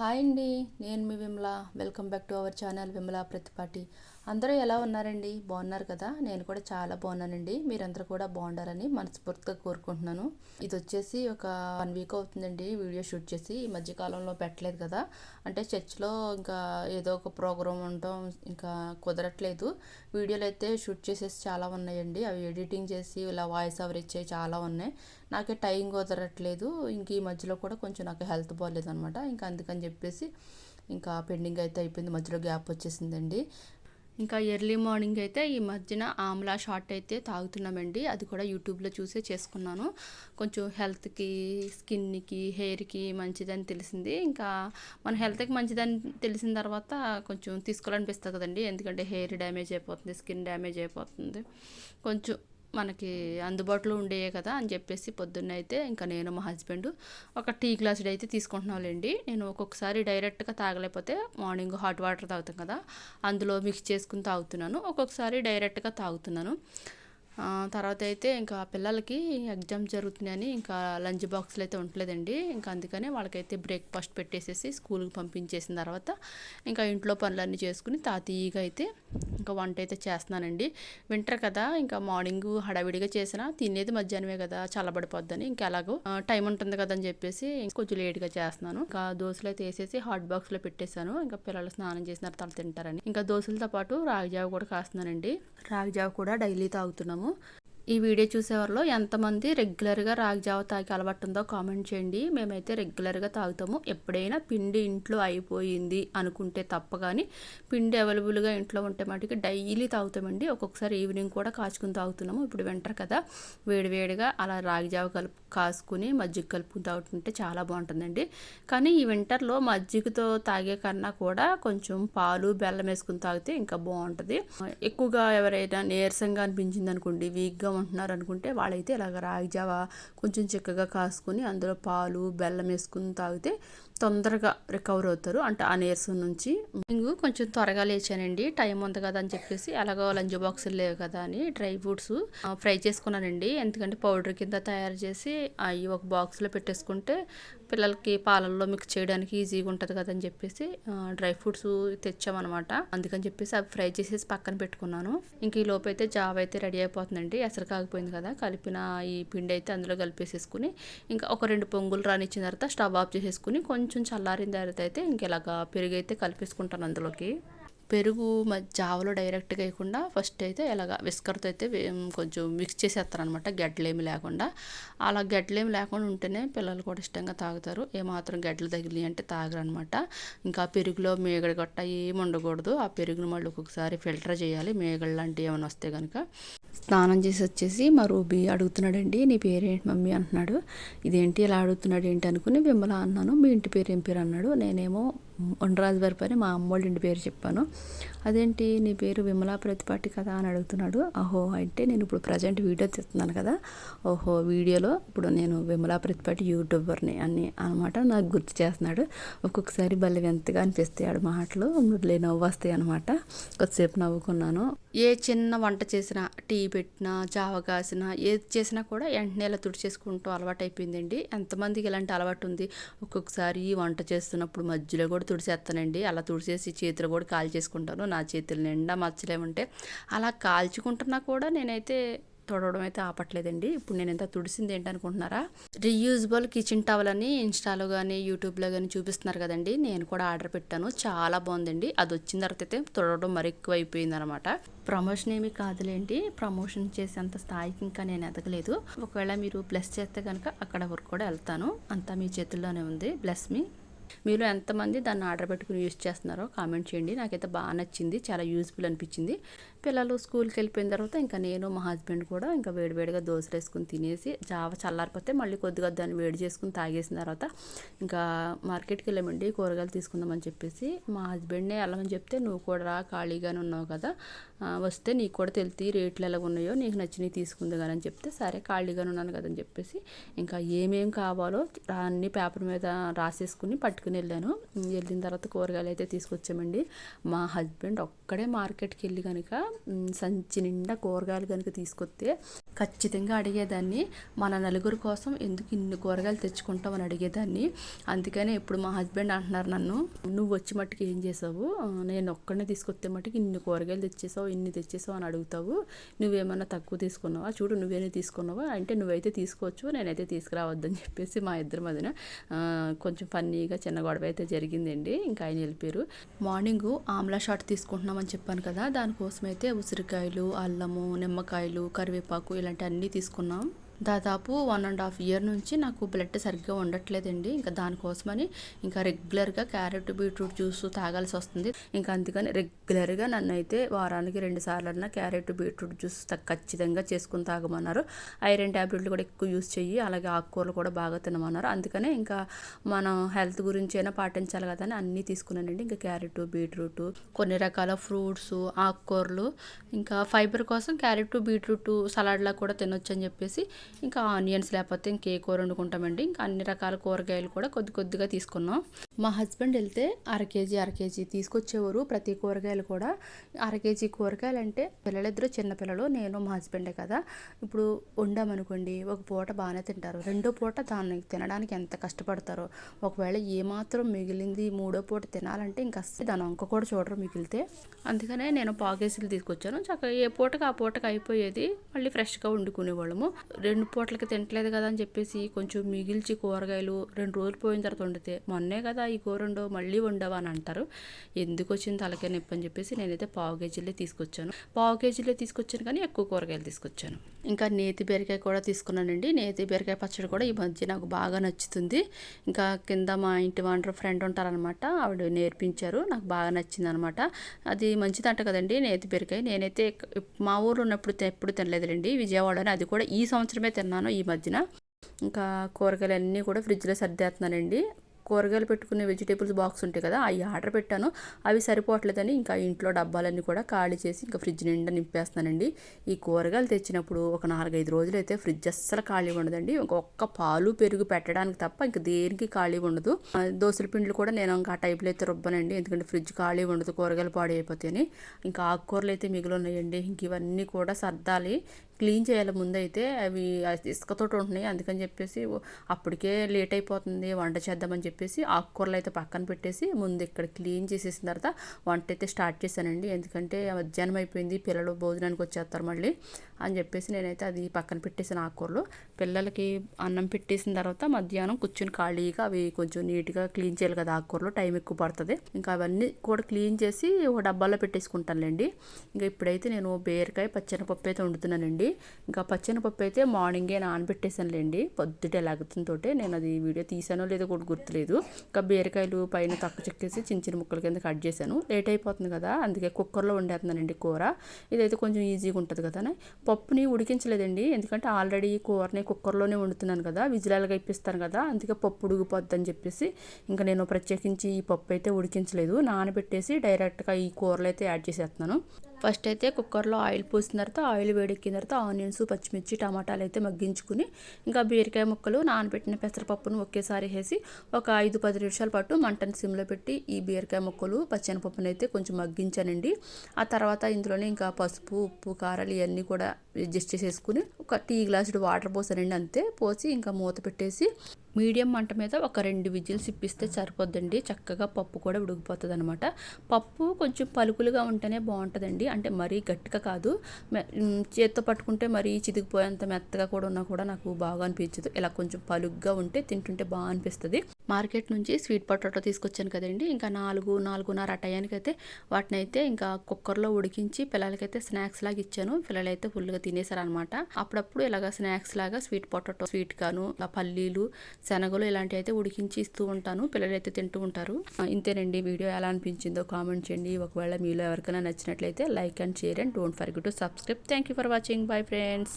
Hi అండి నేను మీ Vimala. Welcome back to our channel Vimala Prathipati. అందరూ ఎలా ఉన్నారండి? బాగున్నారు కదా? నేను కూడా చాలా బాగున్నానండి. మీరందరూ కూడా బాగుండాలని మనస్ఫూర్తిగా కోరుకుంటున్నాను. ఇది వచ్చేసి ఒక వన్ వీక్ అవుతుందండి వీడియో షూట్ చేసి. ఈ మధ్య కాలంలో పెట్టలేదు కదా? అంటే చర్చ్లో ఇంకా ఏదో ఒక ప్రోగ్రామ్ ఉండటం ఇంకా కుదరట్లేదు. వీడియోలు అయితే షూట్ చేసేసి చాలా ఉన్నాయండి. అవి ఎడిటింగ్ చేసి ఇలా వాయిస్ ఓవర్ ఇచ్చేవి చాలా ఉన్నాయి. నాకే టైం కుదరట్లేదు. ఇంక ఈ మధ్యలో కూడా కొంచెం నాకు హెల్త్ బాగాలేదు అనమాట ఇంకా అందుకని చెప్పేసి ఇంకా పెండింగ్ అయితే అయిపోయింది. మధ్యలో గ్యాప్ వచ్చేసిందండి. ఇంకా ఎర్లీ మార్నింగ్ అయితే ఈ మధ్యన ఆమ్లా షార్ట్ అయితే తాగుతున్నామండి. అది కూడా యూట్యూబ్లో చూసే చేసుకున్నాను. కొంచెం హెల్త్కి స్కిన్కి హెయిర్కి మంచిదని తెలిసింది. ఇంకా మన హెల్త్కి మంచిదని తెలిసిన తర్వాత కొంచెం తీసుకోవాలనిపిస్తుంది కదండి. ఎందుకంటే హెయిర్ డ్యామేజ్ అయిపోతుంది స్కిన్ డ్యామేజ్ అయిపోతుంది. కొంచెం మనకి అందుబాటులో ఉండేయే కదా అని చెప్పేసి పొద్దున్న అయితే ఇంకా నేను మా హస్బెండ్ ఒక టీ గ్లాసుడు అయితే తీసుకుంటున్నాంలేండి నేను ఒక్కొక్కసారి డైరెక్ట్గా తాగలేకపోతే మార్నింగ్ హాట్ వాటర్ తాగుతాం కదా అందులో మిక్స్ చేసుకుని తాగుతున్నాను. ఒక్కొక్కసారి డైరెక్ట్గా తాగుతున్నాను. తర్వాత అయితే ఇంకా పిల్లలకి ఎగ్జామ్ జరుగుతున్నాయని ఇంకా లంచ్ బాక్స్లు అయితే ఉండలేదండి ఇంకా అందుకనే వాళ్ళకైతే బ్రేక్ఫాస్ట్ పెట్టేసేసి స్కూల్కి పంపించేసిన తర్వాత ఇంకా ఇంట్లో పనులన్నీ చేసుకుని తాతీయగా అయితే ఇంకా వంట అయితే చేస్తున్నానండి. వింటర్ కదా ఇంకా మార్నింగ్ హడావిడిగా చేసిన తినేది మధ్యాహ్నమే కదా చల్లబడిపోద్దని. ఇంకా ఎలాగో టైం ఉంటుంది కదా అని చెప్పేసి కొంచెం లేట్గా చేస్తున్నాను. ఇంకా దోశలు అయితే వేసేసి హాట్ బాక్స్లో పెట్టేశాను. ఇంకా పిల్లలు స్నానం చేసిన తర్వాత తింటారని. ఇంకా దోశలతో పాటు రాగిజావ కూడా కాస్తున్నానండి. రాగిజావ కూడా డైలీ తాగుతున్నాము. ఈ వీడియో చూసేవారిలో ఎంతమంది రెగ్యులర్గా రాగి జావ తాగి అలవాటు ఉందో కామెంట్ చేయండి. మేమైతే రెగ్యులర్గా తాగుతాము. ఎప్పుడైనా పిండి ఇంట్లో అయిపోయింది అనుకుంటే తప్ప కానీ పిండి అవైలబుల్గా ఇంట్లో ఉంటే మటుకి డైలీ తాగుతామండి. ఒక్కొక్కసారి ఈవినింగ్ కూడా కాచుకుని తాగుతున్నాము. ఇప్పుడు వింటర్ కదా వేడివేడిగా అలా రాగి జావ కలుపు కాసుకుని మజ్జిగ కలుపుకుని తాగుతుంటే చాలా బాగుంటుందండి. కానీ ఈ వింటర్లో మజ్జిగతో తాగే కన్నా కూడా కొంచెం పాలు బెల్లం వేసుకుని తాగితే ఇంకా బాగుంటుంది. ఎక్కువగా ఎవరైనా నీరసంగా అనిపించింది అనుకోండి వీక్గా ఉంటున్నారు అనుకుంటే వాళ్ళైతే ఇలాగ రాగి జావ కొంచెం చిక్కగా కాసుకొని అందులో పాలు బెల్లం వేసుకుని తాగితే తొందరగా రికవర్ అవుతారు. అంటే ఆ నీరసం నుంచి ఇంగు కొంచెం త్వరగా లేచానండి. టైం ఉంది కదా అని చెప్పేసి అలాగో లంచ్ బాక్సులు లేవు కదా అని డ్రై ఫ్రూట్స్ ఫ్రై చేసుకున్నానండి. ఎందుకంటే పౌడర్ కింద తయారు చేసి అవి ఒక బాక్స్లో పెట్టేసుకుంటే పిల్లలకి పాలల్లో మిక్స్ చేయడానికి ఈజీగా ఉంటుంది కదా అని చెప్పేసి డ్రై ఫ్రూట్స్ తెచ్చామన్నమాట. అందుకని చెప్పేసి అవి ఫ్రై చేసేసి పక్కన పెట్టుకున్నాను. ఇంక ఈ లోపు అయితే జావ అయితే రెడీ అయిపోతుందండి. ఎసరు కాగిపోయింది కదా కలిపిన ఈ పిండి అయితే అందులో కలిపేసేసుకుని ఇంకా ఒక రెండు పొంగులు రానిచ్చిన తర్వాత స్టవ్ ఆఫ్ చేసేసుకుని కొంచెం చల్లారిన తర్వాత అయితే ఇంక ఇలాగా పెరుగు అయితే కలిపేసుకుంటాను అందులోకి. పెరుగు జావలో డైరెక్ట్గా వేయకుండా ఫస్ట్ అయితే ఇలాగ విస్కర్తో అయితే కొంచెం మిక్స్ చేసేస్తారనమాట గడ్డలేమి లేకుండా. అలా గడ్డలేమి లేకుండా ఉంటేనే పిల్లలు కూడా ఇష్టంగా తాగుతారు. ఏమాత్రం గడ్డలు తగిలి అంటే తాగరనమాట ఇంకా పెరుగులో మేగడ గట్ట ఏమి ఉండకూడదు. ఆ పెరుగును మళ్ళీ ఒక్కొక్కసారి ఫిల్టర్ చేయాలి. మేగడ లాంటివి ఏమైనా వస్తే కనుక స్నానం చేసి వచ్చేసి మా రూబీ అడుగుతున్నాడండి నీ పేరేంటి మమ్మీ అంటున్నాడు. ఇదేంటి ఇలా అడుగుతున్నాడు ఏంటి అనుకుని విమల అన్నాను. మీ ఇంటి పేరు ఏం పేరు అన్నాడు. నేనేమో ఉండరాజు గారి పని మా అమ్మోళ్ళ ఇంటి పేరు చెప్పాను. అదేంటి? నీ పేరు విమలా ప్రతిపాటి కదా అని అడుగుతున్నాడు. అహో అంటే నేను ఇప్పుడు ప్రజెంట్ వీడియో తీస్తున్నాను కదా. ఓహో వీడియోలో ఇప్పుడు నేను విమలా ప్రతిపాటి యూట్యూబర్ని అని అనమాట నాకు గుర్తు చేస్తున్నాడు. ఒక్కొక్కసారి భలే ఎంతగా అనిపిస్తాయి ఆడు మాటలు. మురళి నవ్వు వస్తాయి అనమాట. కొద్దిసేపు నవ్వుకున్నాను. ఏ చిన్న వంట చేసినా టీ పెట్టినా జావ కాసినా ఏది చేసినా కూడా వెంటనే ఇలా తుడిచేసుకుంటూ అలవాటు అయిపోయిందండి ఎంతమందికి ఇలాంటి అలవాటు ఉంది ఒక్కొక్కసారి వంట చేస్తున్నప్పుడు మధ్యలో కూడా తుడిచేస్తానండి అలా తుడిచేసి చేతులు కూడా కాల్చేసుకుంటాను. నా చేతులు నిండా మచ్చలేముంటే అలా కాల్చుకుంటున్నా కూడా నేనైతే తొడవడం అయితే ఆపట్లేదండి. ఇప్పుడు నేను ఎంత తుడిసింది ఏంటనుకుంటున్నారా? రీయూజబుల్ కిచెన్ టవల్ అని ఇన్స్టాలో కానీ యూట్యూబ్లో కానీ చూపిస్తున్నారు కదండి. నేను కూడా ఆర్డర్ పెట్టాను. చాలా బాగుందండి. అది వచ్చిన తర్వాత అయితే తొడవడం మరి ఎక్కువ అయిపోయింది అనమాట ప్రమోషన్ ఏమి కాదులేండి. ప్రమోషన్ చేసేంత స్థాయికి ఇంకా నేను ఎదగలేదు. ఒకవేళ మీరు ప్లస్ చేస్తే కనుక అక్కడ వరకు కూడా వెళ్తాను. అంతా మీ చేతుల్లోనే ఉంది. బ్లెస్ మీ మీరు ఎంతమంది దాన్ని ఆర్డర్ పెట్టుకుని యూస్ చేస్తున్నారో కామెంట్ చేయండి. నాకైతే బాగా నచ్చింది. చాలా యూస్ఫుల్ అనిపించింది. పిల్లలు స్కూల్కి వెళ్ళిపోయిన తర్వాత ఇంకా నేను మా హస్బెండ్ కూడా ఇంకా వేడివేడిగా దోశలు వేసుకుని తినేసి జావ చల్లారిపోతే మళ్ళీ కొద్దిగా దాన్ని వేడి చేసుకుని తాగేసిన తర్వాత ఇంకా మార్కెట్కి వెళ్ళామండి కూరగాయలు తీసుకుందామని చెప్పేసి. మా హస్బెండ్నే వెళ్ళమని చెప్తే నువ్వు కూడా రా ఖాళీగానే ఉన్నావు కదా. వస్తే నీకు కూడా తెలిసి రేట్లు ఎలా ఉన్నాయో నీకు నచ్చినవి తీసుకుంది కానీ అని చెప్తే సరే ఖాళీగానే ఉన్నాను కదని చెప్పేసి ఇంకా ఏమేం కావాలో అన్ని పేపర్ మీద రాసేసుకుని పట్టుకుని వెళ్ళాను. వెళ్ళిన తర్వాత కూరగాయలు అయితే తీసుకొచ్చామండి. మా హస్బెండ్ ఒక్కడే మార్కెట్కి వెళ్ళి కనుక సంచి నిండా కూరగాయలు కనుక తీసుకొస్తే ఖచ్చితంగా అడిగేదాన్ని. మన నలుగురు కోసం ఎందుకు ఇన్ని కూరగాయలు తెచ్చుకుంటావు అని అడిగేదాన్ని. అందుకనే ఇప్పుడు మా హస్బెండ్ అంటున్నారు నన్ను నువ్వు వచ్చి మట్టుకు ఏం చేసావు? నేను ఒక్కడనే తీసుకొస్తే మట్టుకు ఇన్ని కూరగాయలు తెచ్చేసావు ఇన్ని తెచ్చేసావు అని అడుగుతావు. నువ్వేమన్నా తక్కువ తీసుకున్నావా? చూడు నువ్వేనే తీసుకున్నావా? అంటే నువ్వైతే తీసుకోవచ్చు నేనైతే తీసుకురావద్దని చెప్పేసి మా ఇద్దరి మధ్యన కొంచెం ఫన్నీగా చిన్న గొడవ అయితే జరిగిందండి. ఇంకా ఆయన వెళ్ళిపోయారు. మార్నింగ్ ఆమ్లా షాట్ తీసుకుంటున్నామని చెప్పాను కదా దానికోసం అయితే ఉసిరికాయలు అల్లము నిమ్మకాయలు కరివేపాకు ఇలాంటి అన్నీ తీసుకున్నాం. దాదాపు వన్ అండ్ హాఫ్ ఇయర్ నుంచి నాకు బ్లడ్ సరిగ్గా ఉండట్లేదండి. ఇంకా దానికోసమని ఇంకా రెగ్యులర్గా క్యారెట్ బీట్రూట్ జ్యూస్ తాగాల్సి వస్తుంది. ఇంకా అందుకని రెగ్యులర్గా నన్ను అయితే వారానికి రెండు సార్లన్నా క్యారెట్ బీట్రూట్ జ్యూస్ త- ఖచ్చితంగా చేసుకుని తాగమన్నారు. ఐరన్ ట్యాబ్లెట్లు కూడా ఎక్కువ యూస్ చెయ్యి అలాగే ఆకుకూరలు కూడా బాగా తినమన్నారు. అందుకనే ఇంకా మనం హెల్త్ గురించి అయినా పాటించాలి కదా అని అన్నీ తీసుకున్నానండి. ఇంకా క్యారెట్ బీట్రూట్ కొన్ని రకాల ఫ్రూట్స్ ఆకుకూరలు ఇంకా ఫైబర్ కోసం క్యారెట్ బీట్రూట్ సలాడ్లా కూడా తినొచ్చు అని చెప్పేసి ఇంకా ఆనియన్స్ లేకపోతే ఇంకే కూర వండుకుంటామండి ఇంకా అన్ని రకాల కూరగాయలు కూడా కొద్ది కొద్దిగా తీసుకున్నాం. మా హస్బెండ్ వెళ్తే అర కేజీ అర కేజీ తీసుకొచ్చేవారు ప్రతి కూరగాయలు కూడా. అర కేజీ కూరగాయలు అంటే పిల్లలిద్దరూ చిన్నపిల్లలు నేను మా హస్బెండే కదా. ఇప్పుడు వండామనుకోండి ఒక పూట బాగానే తింటారు. రెండో పూట దాన్ని తినడానికి ఎంత కష్టపడతారో? ఒకవేళ ఏమాత్రం మిగిలింది మూడో పూట తినాలంటే ఇంకా అస్సలు దాని వంక కూడా చూడరు మిగిలితే. అందుకనే నేను పాకేసీలు తీసుకొచ్చాను. చక్కగా ఏ పూటకి ఆ పూటకి అయిపోయేది. మళ్ళీ ఫ్రెష్గా వండుకునేవాళ్ళము. రెండు పూటలకి తినట్లేదు కదా అని చెప్పేసి కొంచెం మిగిల్చి కూరగాయలు రెండు రోజులు పోయిన తర్వాత వండితే మొన్నే కదా ఈ కూర ఉండవు మళ్ళీ వండవా అని అంటారు. ఎందుకు వచ్చింది తలకే నొప్పి అని చెప్పేసి నేనైతే పావు కేజీలే తీసుకొచ్చాను. పావు కేజీలే తీసుకొచ్చాను కానీ ఎక్కువ కూరగాయలు తీసుకొచ్చాను. ఇంకా నేతి బీరకాయ కూడా తీసుకున్నానండి. నేతి బీరకాయ పచ్చడి కూడా ఈ మధ్య నాకు బాగా నచ్చుతుంది. ఇంకా కింద మా ఇంటి వంటర్ ఫ్రెండ్ ఉంటారనమాట ఆవిడ నేర్పించారు. నాకు బాగా నచ్చింది అనమాట అది మంచిదంట కదండి నేతి బీరకాయ. నేనైతే మా ఊర్లో ఉన్నప్పుడు ఎప్పుడు తినలేదులేండి. విజయవాడలో అది కూడా ఈ సంవత్సరమే తిన్నాను ఈ మధ్యన. ఇంకా కూరగాయలు అన్నీ కూడా ఫ్రిడ్జ్లో సర్దేస్తున్నానండి. కూరగాయలు పెట్టుకునే వెజిటేబుల్స్ బాక్స్ ఉంటాయి కదా అవి ఆర్డర్ పెట్టాను. అవి సరిపోవట్లేదని ఇంకా ఇంట్లో డబ్బాలన్నీ కూడా ఖాళీ చేసి ఇంకా ఫ్రిడ్జ్ నిండా నింపేస్తానండి ఈ కూరగాయలు తెచ్చినప్పుడు ఒక నాలుగైదు రోజులు అయితే ఫ్రిడ్జ్ అస్సలు ఖాళీ ఉండదండి. ఒక్క పాలు పెరుగు పెట్టడానికి తప్ప ఇంక దేనికి ఖాళీ ఉండదు. దోశల పిండిలు కూడా నేను ఇంకా ఆ టైప్లో అయితే రుబ్బనండి. ఎందుకంటే ఫ్రిడ్జ్ ఖాళీ ఉండదు కూరగాయలు పాడైపోతాయని. ఇంకా ఆకుకూరలు అయితే మిగిలి ఉన్నాయండి. ఇంక ఇవన్నీ కూడా సర్దాలి. క్లీన్ చేయాలి ముందైతే అవి ఇసుకతో ఉంటున్నాయి అందుకని చెప్పేసి అప్పటికే లేట్ అయిపోతుంది వంట చేద్దామని చెప్పేసి ఆకుకూరలు అయితే పక్కన పెట్టేసి ముందు ఇక్కడ క్లీన్ చేసేసిన తర్వాత వంట అయితే స్టార్ట్ చేశానండి. ఎందుకంటే మధ్యాహ్నం అయిపోయింది పిల్లలు భోజనానికి వచ్చేస్తారు మళ్ళీ అని చెప్పేసి నేనైతే అది పక్కన పెట్టేసాను ఆకుకూరలు. పిల్లలకి అన్నం పెట్టేసిన తర్వాత మధ్యాహ్నం కూర్చుని ఖాళీగా అవి కొంచెం నీట్గా క్లీన్ చేయాలి కదా ఆకుకూరలు టైం ఎక్కువ పడుతుంది. ఇంకా అవన్నీ కూడా క్లీన్ చేసి ఒక డబ్బాలో పెట్టేసుకుంటానులేండి. ఇంకా ఇప్పుడైతే నేను బీరకాయ పచ్చని పప్పు అయితే వండుతున్నానండి. ఇంకా పచ్చనిపప్పు అయితే మార్నింగే నానబెట్టేసానులేండి పొద్దుటే లగతంతోటే నేను అది వీడియో తీసానో లేదో కూడా గుర్తులేదు. ఇంకా బీరకాయలు పైన తక్కువ చెక్కేసి చిన్న చిన్న ముక్కల కింద కట్ చేశాను. లేట్ అయిపోతుంది కదా అందుకే కుక్కర్లో వండేస్తున్నానండి కూర. ఇదైతే కొంచెం ఈజీగా ఉంటుంది కదా పప్పుని ఉడికించలేదండి. ఎందుకంటే ఆల్రెడీ కూరని కుక్కర్లోనే వండుతున్నాను కదా విజిలాలుగా ఇప్పిస్తాను కదా అందుకే పప్పు ఉడిగిపోద్ది అని చెప్పేసి ఇంకా నేను ప్రత్యేకించి ఈ పప్పు అయితే ఉడికించలేదు. నానబెట్టేసి డైరెక్ట్గా ఈ కూరలు అయితే యాడ్ చేసేస్తున్నాను. ఫస్ట్ అయితే కుక్కర్లో ఆయిల్ పోసిన తర్వాత ఆయిల్ వేడెక్కిన తర్వాత ఆనియన్స్ పచ్చిమిర్చి టమాటాలు అయితే మగ్గించుకుని ఇంకా బీరకాయ ముక్కలు నానబెట్టిన పెసరపప్పును ఒకేసారి వేసి ఒక ఐదు పది నిమిషాల పాటు మంటను సిమ్లో పెట్టి ఈ బీరకాయ ముక్కలు పచ్చనిపప్పును అయితే కొంచెం మగ్గించానండి. ఆ తర్వాత ఇందులోనే ఇంకా పసుపు ఉప్పు కారాలు ఇవన్నీ కూడా అడ్జస్ట్ చేసేసుకుని ఒక టీ గ్లాసుడు వాటర్ పోసానండి అంతే. పోసి ఇంకా మూత పెట్టేసి మీడియం మంట మీద ఒక రెండు విజిల్స్ ఇప్పిస్తే సరిపోద్దండి. చక్కగా పప్పు కూడా ఉడికిపోతుంది అనమాట పప్పు కొంచెం పలుకులుగా ఉంటేనే బాగుంటుందండి. అంటే మరీ గట్టిగా కాదు. మె- చేత్తో పట్టుకుంటే మరీ చితికిపోయేంత మెత్తగా కూడా ఉన్నా కూడా నాకు బాగా అనిపించదు. ఇలా కొంచెం పలుగ్గా ఉంటే తింటుంటే బాగా అనిపిస్తుంది. మార్కెట్ నుంచి స్వీట్ పొటాటో తీసుకొచ్చాను కదండి. ఇంకా నాలుగు నాలుగున్నర ఆ టయానికి అయితే వాటిని అయితే ఇంకా కుక్కర్లో ఉడికించి పిల్లలకైతే స్నాక్స్ లాగా ఇచ్చాను. పిల్లలైతే ఫుల్గా తినేసారు అనమాట అప్పుడప్పుడు ఇలాగ స్నాక్స్ లాగా స్వీట్ పొటాటో స్వీట్ గాను పల్లీలు శనగలు ఇలాంటివి అయితే ఉడికించి ఇస్తూ ఉంటాను. పిల్లలు అయితే తింటూ ఉంటారు. ఇంతేనండి వీడియో. ఎలా అనిపించిందో కామెంట్ చేయండి. ఒకవేళ మీలో ఎవరికైనా నచ్చినట్లయితే like and share and don't forget to subscribe. Thank you for watching. Bye friends.